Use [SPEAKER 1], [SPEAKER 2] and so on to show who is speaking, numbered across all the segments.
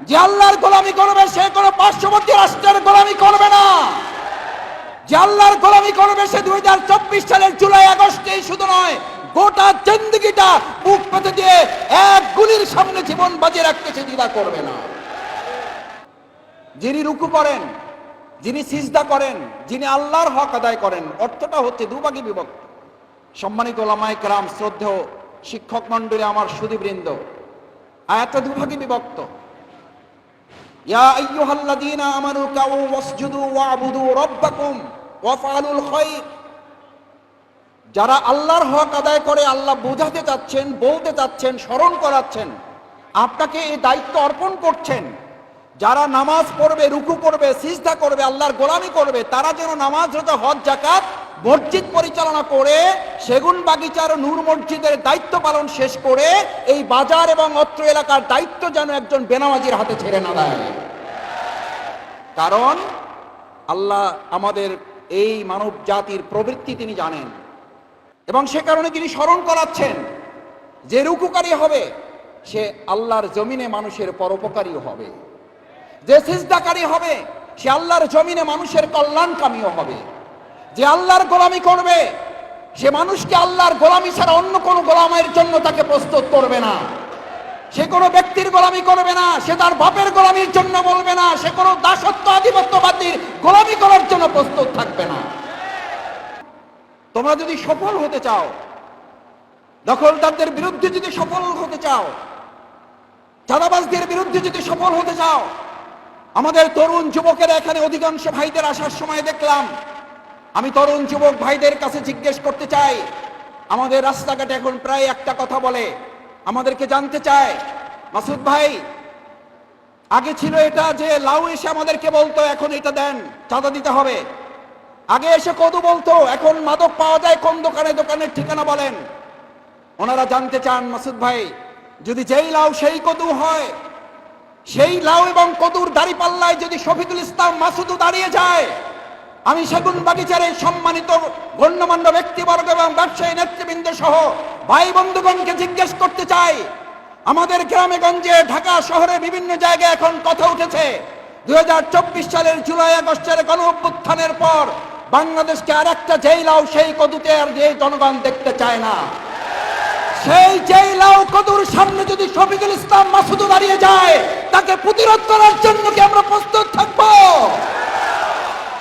[SPEAKER 1] যে আল্লাহর গোলামি করবে, সে কোনো পার্শ্ববর্তী রাষ্ট্রের গোলামি করবে না। যে আল্লাহর গোলামি করবে, সে দুই হাজার চব্বিশ সালের জুলাই, আগস্টেই শুধু নয়, গোটা জিন্দগিটা বুক পেতে দিয়ে এক গুলির সামনে জীবন বাজিয়ে রাখতে সে দ্বিধা করবে না। যিনি রুকু করেন, যিনি সিজদা করেন, যিনি আল্লাহর হক আদায় করেন, অর্থটা হচ্ছে দুভাগে বিভক্ত। সম্মানিত ওলামায়ে কেরাম, শ্রদ্ধেয় শিক্ষক মণ্ডলী, আমার সুদীবৃন্দ আয়াতটা দুভাগে বিভক্ত। যারা আল্লাহর হক আদায় করে, আল্লাহ বোঝাতে চাচ্ছেন, বলতে চাচ্ছেন, স্মরণ করাচ্ছেন, আপনাকে এই দায়িত্ব অর্পণ করছেন। যারা নামাজ পড়বে, রুকু করবে, সিজদা করবে, আল্লাহর গোলামি করবে, তারা যেন নামাজ হজ জাকাত মসজিদ পরিচালনা করে সেগুন বাগিচার নূর মসজিদের দায়িত্ব পালন শেষ করে এই বাজার এবং অত্র এলাকার দায়িত্ব যেন একজন বেনামাজির হাতে ছেড়ে না দেয়। কারণ আল্লাহ আমাদের এই মানব জাতির প্রবৃত্তি তিনি জানেন এবং সে কারণে তিনি স্মরণ করাচ্ছেন যে রুকুকারী হবে, সে আল্লাহর জমিনে মানুষের পরোপকারী হবে। যে সিজদাকারী হবে, সে আল্লাহর জমিনে মানুষের কল্যাণকামীও হবে। যে আল্লাহর গোলামি করবে, সে মানুষকে আল্লাহর গোলামি ছাড়া অন্য কোনো গোলামের জন্য তাকে প্রস্তুত করবে না। সে কোনো ব্যক্তির গোলামি করবে না, সে তার বাপের গোলামির জন্য বলবে না, সে কোনো দাসত্ব, আধিপত্যবাদীর গোলামি করার জন্য প্রস্তুত থাকবে না। তোমরা যদি সফল হতে চাও, দখলদারদের বিরুদ্ধে যদি সফল হতে চাও, চাঁদাবাজদের বিরুদ্ধে যদি সফল হতে চাও, আমাদের তরুণ যুবকেরা এখানে অধিকাংশ ভাইদের আসার সময় দেখলাম আমি তরুণ যুবক ভাইদের কাছে জিজ্ঞেস করতে চাই। আমাদের রাস্তাঘাটে এখন প্রায় একটা কথা বলে। আমাদেরকে জানতে চায়। মাসুদ ভাই, আগে ছিল এটা যে লাউ এসে আমাদেরকে বলতো, এখন এটা দেন, চাঁদা দিতে হবে। আগে এসে কদু বলতো, এখন মাদক পাওয়া যায়, কোন দোকানে দোকানের ঠিকানা বলেন। ওনারা জানতে চান, মাসুদ ভাই, যদি যেই লাউ সেই কদু হয়, সেই লাউ এবং কদুর দাড়ি পাল্লায় যদি শফিকুল ইসলাম মাসুদও দাঁড়িয়ে যায় আমি সেগুন বাগিচার সম্মানিত গণ্যমান্য ব্যক্তিবর্গ এবং ব্যবসায়ী নেতৃবৃন্দ সহ ভাই বন্ধুগণকে জিজ্ঞেস করতে চাই। আমাদের গ্রামে গঞ্জে, ঢাকা শহরে বিভিন্ন জায়গায় এখন কথা উঠেছে। দুই সালের জুলাই, আগস্টের গণ অভ্যুত্থানের পর বাংলাদেশকে আর একটা যেই লাউ সেই কদুতে আর যে জনগণ দেখতে চায় না। সেই যেই লাউ কদুর সামনে যদি শফিকুল ইসলাম মাসুদু দাঁড়িয়ে যায়, তাকে প্রতিরোধ করার জন্য কি আমরা প্রস্তুত থাকব?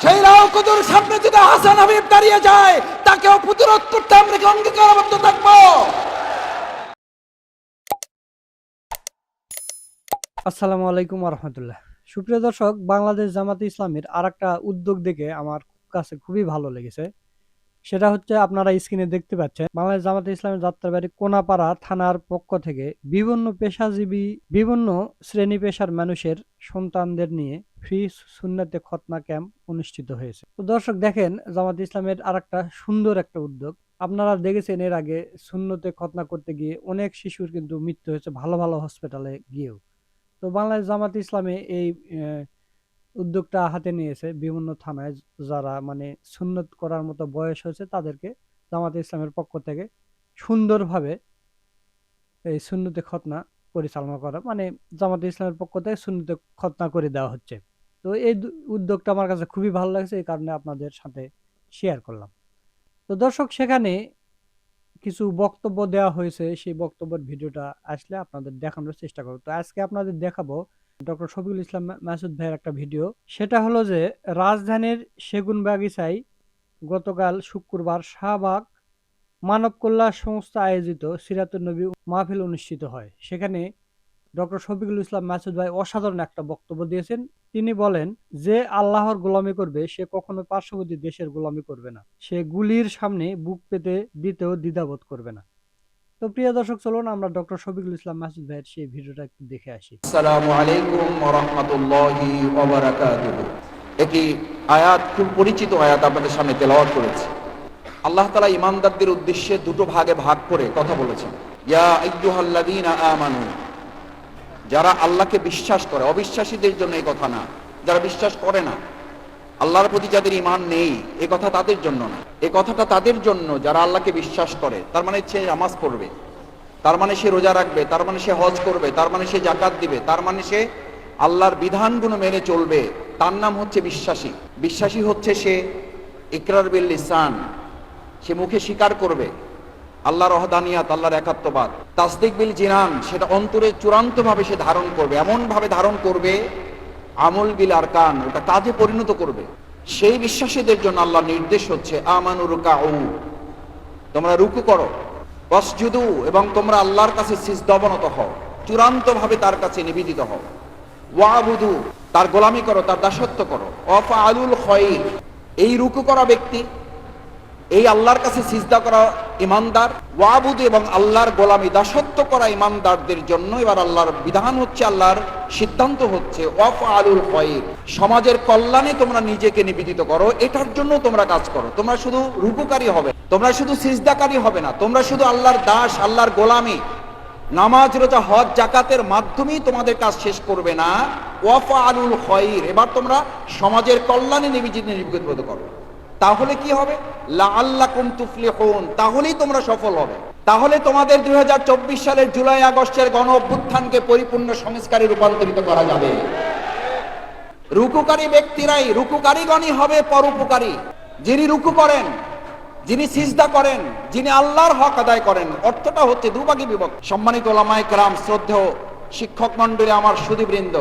[SPEAKER 1] সেই লাউ কদুর সামনে যদি হাসান হাবিব দাঁড়িয়ে যায়, তাকেও প্রতিরোধ করতে আমরা অঙ্গীকারবদ্ধ থাকব?
[SPEAKER 2] আসসালামু আলাইকুম রহমতুল্লাহ সুপ্রিয় দর্শক, বাংলাদেশ জামাতে ইসলামের আর একটা উদ্যোগ দেখে আমার কাছে খুবই ভালো লেগেছে। সেটা হচ্ছে আপনারা স্ক্রিনে দেখতে পাচ্ছেন, বাংলাদেশ জামাতে ইসলামের যাত্রাবাড়ি কোনাপাড়া থানার পক্ষ থেকে বিভিন্ন পেশাজীবী, বিভিন্ন শ্রেণি পেশার মানুষের সন্তানদের নিয়ে ফ্রি সুন্নাতে খতনা ক্যাম্প অনুষ্ঠিত হয়েছে। তো দর্শক দেখেন, জামাত ইসলামের আর সুন্দর একটা উদ্যোগ। আপনারা দেখেছেন এর আগে সুন্নতে খতনা করতে গিয়ে অনেক শিশুর কিন্তু মৃত্যু হয়েছে ভালো ভালো হসপিটালে গিয়েও। তো বাংলাদেশ জামাত ইসলামে এই উদ্যোগটা হাতে নিয়েছে। বিভিন্ন থানায় যারা মানে সুন্নত করার মতো বয়স হয়েছে তাদেরকে জামাত ইসলামের পক্ষ থেকে সুন্দরভাবে এই সুন্নতে খতনা পরিচালনা করা মানে জামাত ইসলামের পক্ষ থেকে সুন্নতে খতনা করে দেওয়া হচ্ছে। তো এই উদ্যোগটা আমার কাছে খুবই ভালো লাগছে, এই কারণে আপনাদের সাথে শেয়ার করলাম। তো দর্শক, সেখানে কিছু বক্তব্য দেওয়া হয়েছে, সেই বক্তব্যের ভিডিওটা আসলে আপনাদের দেখানোর চেষ্টা করব। তো আজকে আপনাদের দেখাবো ডক্টর শফিকুল ইসলাম মাসুদ ভাইয়ের একটা ভিডিও। সেটা হলো যে, রাজধানীর সেগুন বাগিচায় গতকাল শুক্রবার শাহবাগ মানব কল্যাণ সংস্থা আয়োজিত সিরাতুল নবী মাহফিল অনুষ্ঠিত হয়। সেখানে ডক্টর শফিকুল ইসলাম মাসুদ ভাই অসাধারণ একটা বক্তব্য দিয়েছেন। তিনি বলেন, যে আল্লাহর গোলামি করবে, সে কখনো পার্শ্ববর্তী দেশের গোলামি করবে না। সে গুলির সামনে বুক পেতে দিতেও দ্বিধাবোধ করবে না। তো প্রিয় দর্শক, চলুন আমরা ডক্টর শফিকুল ইসলাম মাসুদ ভাইয়ের সেই ভিডিওটা একটু দেখে আসি।
[SPEAKER 1] একটি আয়াত, খুব পরিচিত আয়াত আপনাদের সামনে তেলাওয়াত করেছি। আল্লাহ তাআলা ইমানদারদের উদ্দেশ্যে দুটো ভাগে ভাগ করে কথা বলেছেন। ইয়া আমানু যারা আল্লাহকে বিশ্বাস করে, অবিশ্বাসীদের জন্য এই কথা না। যারা বিশ্বাস করে না, আল্লাহর প্রতি যাদের ইমান নেই, এ কথা তাদের জন্য না। এ কথাটা তাদের জন্য, যারা আল্লাহকে বিশ্বাস করে। তার মানে সে নামাজ পড়বে, তার মানে সে রোজা রাখবে, তার মানে সে হজ করবে, তার মানে সে জাকাত দিবে, তার মানে সে আল্লাহর বিধানগুলো মেনে চলবে। তার নাম হচ্ছে বিশ্বাসী। বিশ্বাসী হচ্ছে সে ইকরার বিল লিসান। সে মুখে স্বীকার করবে। আল্লাহর রহদানিয়াত, আল্লাহর একাত্মবাদ। তাসদিক বিল জিনান, সেটা অন্তরে চূড়ান্ত ভাবে সে ধারণ করবে এমন ভাবে ধারণ করবে, আমল বিল আর কান ওটা কাজে পরিণত করবে। সেই বিশ্বাসীদের জন্য আল্লাহ নির্দেশ হচ্ছে আমানুর কাউ তোমরা রুকু করো বসজুদু এবং তোমরা আল্লাহর কাছে সিজদবনত হও চূড়ান্ত ভাবে তার কাছে নিবেদিত হও। ওয়াবুদু, তার গোলামি করো, তার দাসত্ব করো। অফা আলুল খয়ির, এই রুকু করা ব্যক্তি, এই আল্লাহর কাছে সিজদা করা ইমানদার, ওয়াবুদু এবং আল্লাহর গোলামি দাসত্ব করা ইমানদারদের জন্য এবার আল্লাহর বিধান হচ্ছে, আল্লাহর সিদ্ধান্ত হচ্ছে অফ আলুল খয়ির। সমাজের কল্যাণে তোমরা নিজেকে নিবেদিত করো, এটার জন্য তোমরা কাজ করো। তোমরা শুধু রুকুকারী হবে, তোমরা শুধু সিজদাকারী হবে না, তোমরা শুধু আল্লাহর দাস, আল্লাহর গোলামি। নামাজ, রোজা, হজ জাকাতের মাধ্যমেই তোমাদের কাজ শেষ করবে না ওয়াফা আলুল খয়ির। এবার তোমরা সমাজের কল্যাণে নিবেদিত নিবেদিত করো। তাহলে কি হবে? তাহলেই তোমরা সফল হবে। তাহলে তোমাদের দুই হাজার চব্বিশ সালের জুলাই আগস্টের গণ অভ্যুত্থানকে পরিপূর্ণ সংস্কারে রূপান্তরিত করা যাবে। রুকুকারী ব্যক্তিরাই রুকুকারীগণই হবে পরোপকারী। যিনি রুকু করেন, যিনি সিজদা করেন, যিনি আল্লাহর হক আদায় করেন, অর্থটা হচ্ছে দুভাগে বিভক্ত। সম্মানিত ওলামায়ে কেরাম শ্রদ্ধেয় শিক্ষক মণ্ডলী আমার সুদীবৃন্দ,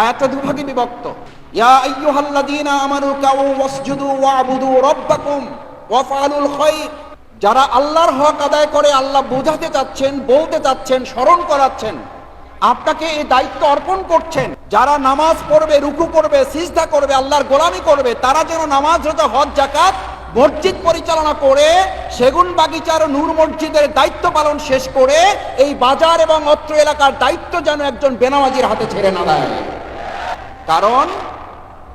[SPEAKER 1] আয়াতটা দুভাগে বিভক্ত। ইয়া আইয়ুহাল্লাযীনা আমানু কাউ ওয়াসজুদু ওয়াবুদু যারা আল্লাহর হক আদায় করে, আল্লাহ বোঝাতে চাচ্ছেন, বলতে চাচ্ছেন, স্মরণ করাচ্ছেন, আপনাকে এই দায়িত্ব অর্পণ করছেন। যারা নামাজ পড়বে, রুকু করবে, সিজদা করবে, আল্লাহর গোলামি করবে, তারা যেন নামাজ রোজা হজ জাকাত মসজিদ পরিচালনা করে, সেগুন বাগিচার, নূর মসজিদের দায়িত্ব পালন শেষ করে, এই বাজার এবং অত্র এলাকার দায়িত্ব যেন একজন বেনামাজির হাতে ছেড়ে না দেয়। কারণ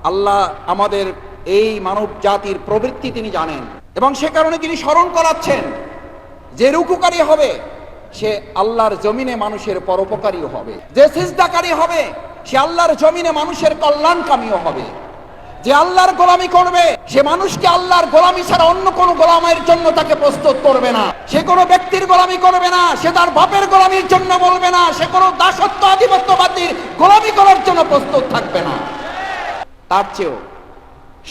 [SPEAKER 1] আল্লাহ আমাদের এই মানব জাতির প্রবৃত্তি তিনি জানেন। এবং সে কারণে তিনি স্মরণ করাচ্ছেন যে রুকুকারী হবে, সে আল্লাহর জমিনে মানুষের পরোপকারীও হবে। যে সিজদাকারী হবে, সে আল্লাহর জমিনে মানুষের কল্যাণকামীও হবে। যে আল্লাহর গোলামি করবে, সে মানুষকে আল্লাহর গোলামি ছাড়া অন্য কোনো গোলামের জন্য তাকে প্রস্তুত করবে না। সে কোনো ব্যক্তির গোলামি করবে না, সে তার বাপের গোলামির জন্য বলবে না, সে কোনো দাসত্ব, আধিপত্যবাদীর গোলামি করার জন্য প্রস্তুত তার চেয়েও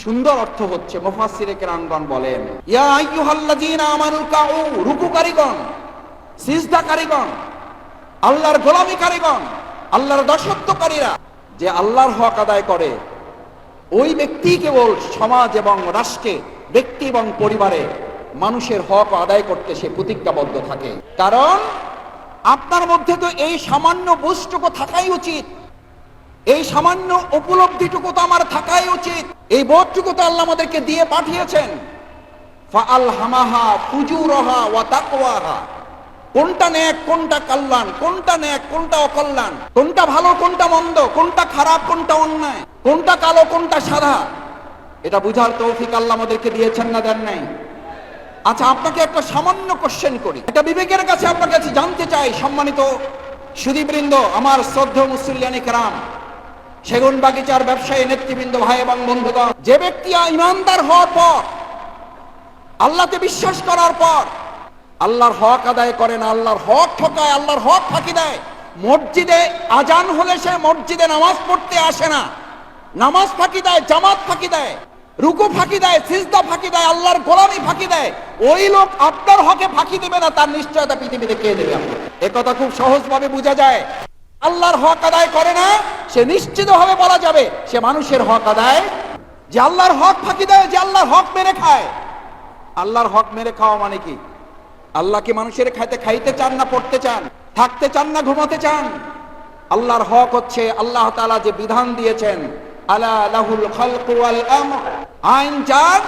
[SPEAKER 1] সুন্দর অর্থ হচ্ছে মুফাসসিরে কেরামগণ বলেন, ইয়া আইয়ুহাল্লাযীনা আমানুল কাউ, রুকুকারীগণ, সিজদাকারীগণ, আল্লাহর গোলামিকারীগণ, আল্লাহর দাসত্বকারীরা, যে আল্লাহর হক আদায় করে, ওই ব্যক্তি কেবল সমাজ এবং রাষ্ট্রে, ব্যক্তি এবং পরিবারে মানুষের হক আদায় করতে সে প্রতিজ্ঞাবদ্ধ থাকে। কারণ আপনার মধ্যে তো এই সামান্য বুঝটুকু থাকাই উচিত। এই সামান্য উপলব্ধিটুকু তো আমার থাকাই উচিত। এই বোধটুকু তো আল্লাহ আমাদেরকে দিয়ে পাঠিয়েছেন। ফাআল কোনটা ন্যাক, কোনটা কল্যাণ, কোনটা ন্যাক, কোনটা অকল্যাণ? কোনটা ভালো, কোনটা মন্দ? কোনটা খারাপ, কোনটা অন্যায়? কোনটা কালো, কোনটা সাদা? এটা বুঝার তৌফিক আল্লাহ আমাদেরকে দিয়েছেন না দেন নাই? আচ্ছা আপনাকে একটা সামান্য কোশ্চেন করি। এটা বিবেকের কাছে আপনার কাছে জানতে চাই, সম্মানিত সুদীবৃন্দ আমার শ্রদ্ধেয় মুসল্লিয়ানি কেরাম সেগুন বাগিচার ব্যবসায়ী নেতৃবৃন্দ ভাই এবং বন্ধুগণ, যে ব্যক্তি ইমানদার হওয়ার পর, আল্লাহকে বিশ্বাস করার পর, আল্লাহর হক আদায় করে না, আল্লাহর হক ঠকায়, আল্লাহর হক ফাঁকি দেয়, মসজিদে আজান হলে সে মসজিদে নামাজ পড়তে আসে না। নামাজ ফাঁকি দেয়, জামাত ফাঁকি দেয়, রুকু ফাঁকি দেয়, সিজদা ফাঁকি দেয়, আল্লাহর গোলামি ফাঁকি দেয়। ওই লোক আপনার হকে ফাঁকি দেবে না, তার নিশ্চয়তা পৃথিবীতে কে দেবে কথা খুব সহজভাবে বোঝা যায়। আল্লাহর হক আদায় করে না, সে নিশ্চিতভাবে বলা যাবে সে মানুষের হক আদায় যে আল্লাহর হক ফাঁকি দেয়, যে আল্লাহর হক মেরে খায়। আল্লাহর হক মেরে খাওয়া মানে কি? আল্লাহকে মানুষের খাইতে খাইতে চান না, পড়তে চান, থাকতে চান না, ঘুমাতে চান? আল্লাহর হক হচ্ছে আল্লাহ তাআলা যে বিধান দিয়েছেন, আলা লাহুল আইন যার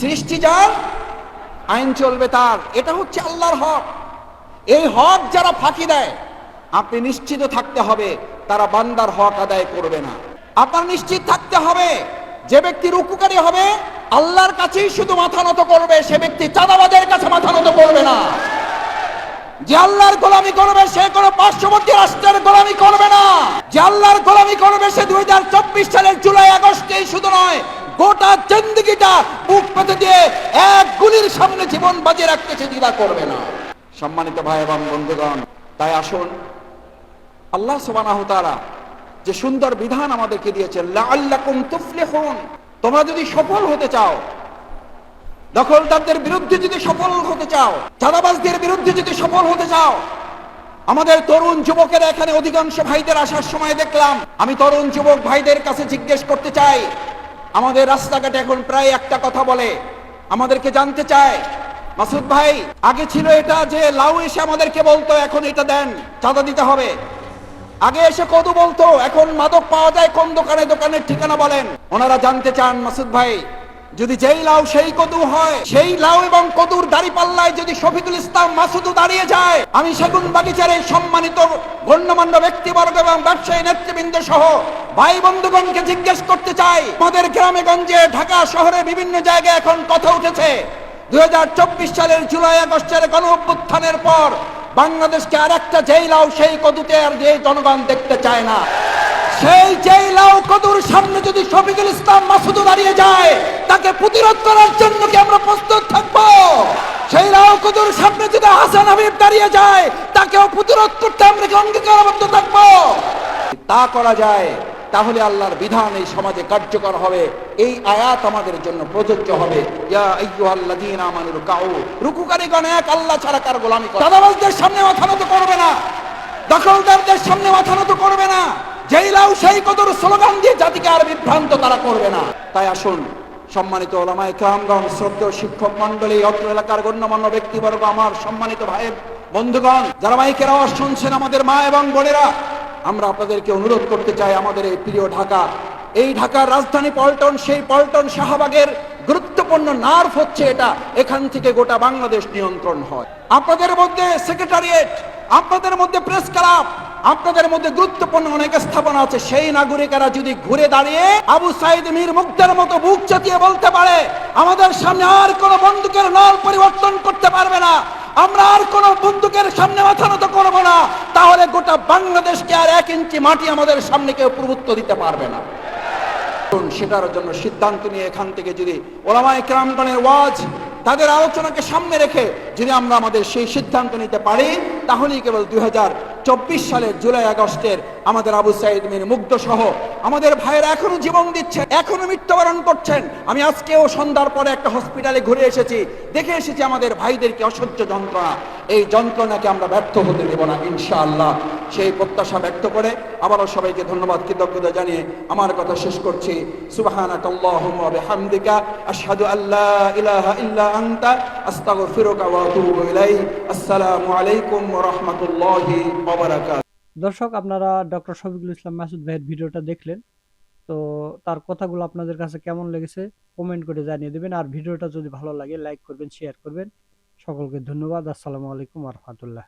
[SPEAKER 1] সৃষ্টি আইন চলবে তার। এটা হচ্ছে আল্লাহর হক। এই হক যারা ফাঁকি দেয় আপনি নিশ্চিত থাকতে হবে, তারা বান্দার হক আদায় করবে না। আপনার নিশ্চিত থাকতে হবে, যে ব্যক্তি রুকুকারী হবে, আল্লাহর কাছেই শুধু মাথা নত করবে, সে ব্যক্তি চাঁদাবাদের কাছে মাথা নত করবে না। যে আল্লাহর গোলামি করবে, সে কোনো পার্শ্ববর্তী রাষ্ট্রের গোলামি করবে না। যে আল্লাহর গোলামি করবে, সে দুই হাজার চব্বিশ সালের জুলাই আগস্টেই শুধু নয়, গোটা জিন্দগিটা বুক পেতে দিয়ে এক গুলির সামনে জীবন বাজি রাখতে সে দ্বিধা করবে না। সম্মানিত ভাই এবং বন্ধুগণ, তাই আসুন আল্লাহ সুবহানাহু তাআলা যে সুন্দর বিধান আমাদেরকে দিয়েছেন, লাআল্লাকুম তুফলিহুন। তোমরা যদি সফল হতে চাও, দখলদারদের বিরুদ্ধে যদি সফল হতে চাও, চাঁদাবাজদের বিরুদ্ধে যদি সফল হতে চাও, আমাদের তরুণ যুবকেরা এখানে অধিকাংশ ভাইদের আসার সময় দেখলাম, আমি তরুণ যুবক ভাইদের কাছে জিজ্ঞেস করতে চাই, আমাদের রাস্তাঘাটে এখন প্রায় একটা কথা বলে, আমাদেরকে জানতে চায়। মাসুদ ভাই, আগে ছিল এটা যে লাউ এসে আমাদেরকে বলতো, এখন এটা দেন, চাঁদা দিতে হবে। আগে এসে কদু বলতো, এখন মাদক পাওয়া যায় কোন দোকানে দোকানের ঠিকানা বলেন। ওনারা জানতে চান, মাসুদ ভাই, যদি যেই লাউ সেই কদু হয়, সেই লাউ এবং কদুর দাড়ি পাল্লায় যদি শফিকুল ইসলাম মাসুদু দাঁড়িয়ে যায়, আমি সেগুন বাগিচার সম্মানিত গণ্যমান্য ব্যক্তিবর্গ এবং ব্যবসায়ী নেতৃবৃন্দ সহ ভাই বন্ধুগণকে জিজ্ঞেস করতে চাই, আমাদের গ্রামে গঞ্জে ঢাকা শহরে বিভিন্ন জায়গায় এখন কথা উঠেছে। দুই হাজার চব্বিশ সালের জুলাই আগস্টের গণ অভ্যুত্থানের পর বাংলাদেশকে আর একটা যেই সেই কদুতে আর যে জনগণ দেখতে চায় না। সেই যেই কদুর সামনে যদি শফিকুল ইসলাম মাসুদ দাঁড়িয়ে যায়, তাকে প্রতিরোধ করার জন্য কি আমরা প্রস্তুত থাকব? সেই লাউ কদুর সামনে যদি হাসান হাবিব দাঁড়িয়ে যায়, তাকেও প্রতিরোধ করতে আমরা কি অঙ্গীকারবদ্ধ থাকব? তা করা যায়, তাহলে আল্লাহর বিধান এই সমাজে কার্যকর হবে। এই আয়াত আমাদের জন্য প্রযোজ্য হবে। স্লোগান দিয়ে জাতিকে আর বিভ্রান্ত তারা করবে না। তাই আসুন, সম্মানিত ওলামায়ে কেরামগণ, শ্রদ্ধেয় শিক্ষক মন্ডলী অত্র এলাকার গণ্যমান্য ব্যক্তিবর্গ, আমার সম্মানিত ভাইয়ের বন্ধুগণ, যারা মাইকের আওয়াজ শুনছেন আমাদের মা এবং বোনেরা আমরা আপনাদেরকে অনুরোধ করতে চাই আমাদের এই প্রিয় ঢাকা। এই ঢাকার রাজধানী পল্টন, সেই পল্টন শাহবাগের গুরুত্বপূর্ণ নার্ভ হচ্ছে এটা। এখান থেকে গোটা বাংলাদেশ নিয়ন্ত্রণ হয়। আপনাদের মধ্যে সেক্রেটারিয়েট, আপনাদের মধ্যে প্রেস ক্লাব, আপনাদের মধ্যে গুরুত্বপূর্ণ অনেক স্থাপনা আছে। সেই নাগরিকেরা যদি ঘুরে দাঁড়িয়ে আবু সাইদ মীর মুক্তার মতো বুক চাতিয়ে বলতে পারে, আমাদের সামনে আর কোনো বন্দুকের নল পরিবর্তন করতে পারবে না। আমরা আর কোনো বন্দুকের সামনে মাথা নত করব না। তাহলে গোটা বাংলাদেশকে আর এক ইঞ্চি মাটি আমাদের সামনে কেউ প্রভুত্ব দিতে পারবে না। সেটার জন্য সিদ্ধান্ত নিয়ে এখান থেকে যদি ওলামা ইকরামগণের ওয়াজ তাদের আলোচনাকে সামনে রেখে যদি আমরা আমাদের সেই সিদ্ধান্ত নিতে পারি, তাহলেই কেবল দুই সালের জুলাই আগস্টের আমাদের আবু সাইদ মির মুগ্ধ সহ আমাদের ভাইয়েরা এখনও জীবন দিচ্ছেন, এখনও মৃত্যুবরণ করছেন। আমি আজকেও সন্ধ্যার পরে একটা হসপিটালে ঘুরে এসেছি, দেখে এসেছি আমাদের ভাইদেরকে অসহ্য যন্ত্রণা। এই যন্ত্রণাকে আমরা ব্যর্থ হতে দেব না, ইনশাআল্লাহ। সেই প্রত্যাশা ব্যক্ত করে আবারও সবাইকে ধন্যবাদ, কৃতজ্ঞতা জানিয়ে আমার কথা শেষ করছি। সুবহানাক আসসালামু আলাইকুম রাহমাতুল্লাহি
[SPEAKER 2] দর্শক, আপনারা ডক্টর শফিকুল ইসলাম মাসুদ ভাইয়ের ভিডিওটা দেখলেন। তো তার কথাগুলো আপনাদের কাছে কেমন লেগেছে কমেন্ট করে জানিয়ে দেবেন। আর ভিডিওটা যদি ভালো লাগে, লাইক করবেন, শেয়ার করবেন। সকলকে ধন্যবাদ। আসসালামু আলাইকুম রহমতুল্লাহ।